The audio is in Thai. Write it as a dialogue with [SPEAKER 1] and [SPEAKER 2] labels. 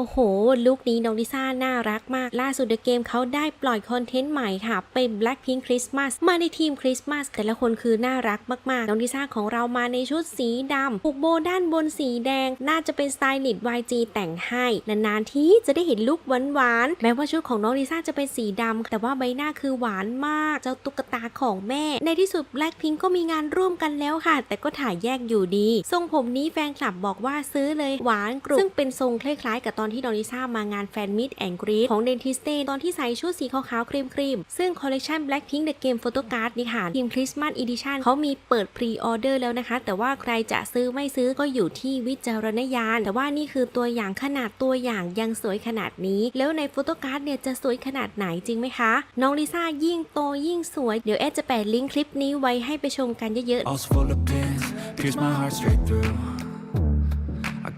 [SPEAKER 1] โอ้โห ลุคนี้น้องลิซ่าน่ารักมาก ล่าสุดเดอะเกมเขาได้ปล่อยคอนเทนต์ใหม่ค่ะ เป็น Blackpink Christmas มาในทีมคริสต์มาสแต่ละคนคือน่ารักมากๆ น้องลิซ่าของเรามาในชุดสีดำผูกโบด้านบนสีแดง น่าจะเป็นสไตลิสต์ YG แต่งให้ นานๆ ที่จะได้เห็นลุคหวานๆ แม้ว่าชุดของน้องลิซ่าจะเป็นสีดำแต่ว่าใบหน้าคือหวานมาก เจ้าตุ๊กตาของแม่ ในที่สุด Blackpink ก็มีงานร่วมกันแล้วค่ะ แต่ก็ถ่ายแยกอยู่ดี ทรงผมนี้แฟนคลับบอกว่าซื้อเลยหวานกรุบซึ่งเป็นทรงคล้ายๆ กับตอนที่น้องลิซ่ามางานแฟนมิตแอนกรีของเดนทิสเตตอนที่ใส่ชุดสีขาวๆครีมๆซึ่งคอลเลกชัน Blackpink The Game Photo Card นี่ค่ะทีมคริสต์มาสอีดิชันเขามีเปิดพรีออเดอร์แล้วนะคะ แต่ว่าใครจะซื้อไม่ซื้อก็อยู่ที่วิจารณญาณ แต่ว่านี่คือตัวอย่างขนาดตัวอย่างยังสวยขนาดนี้ แล้วในโฟโต้การ์ดเนี่ยจะสวยขนาดไหนจริงไหมคะ น้องลิซ่ายิ่งโตยิ่งสวย เดี๋ยวแอดจะแปะลิงก์คลิปนี้ไว้ให้ไปชมกันเยอะๆ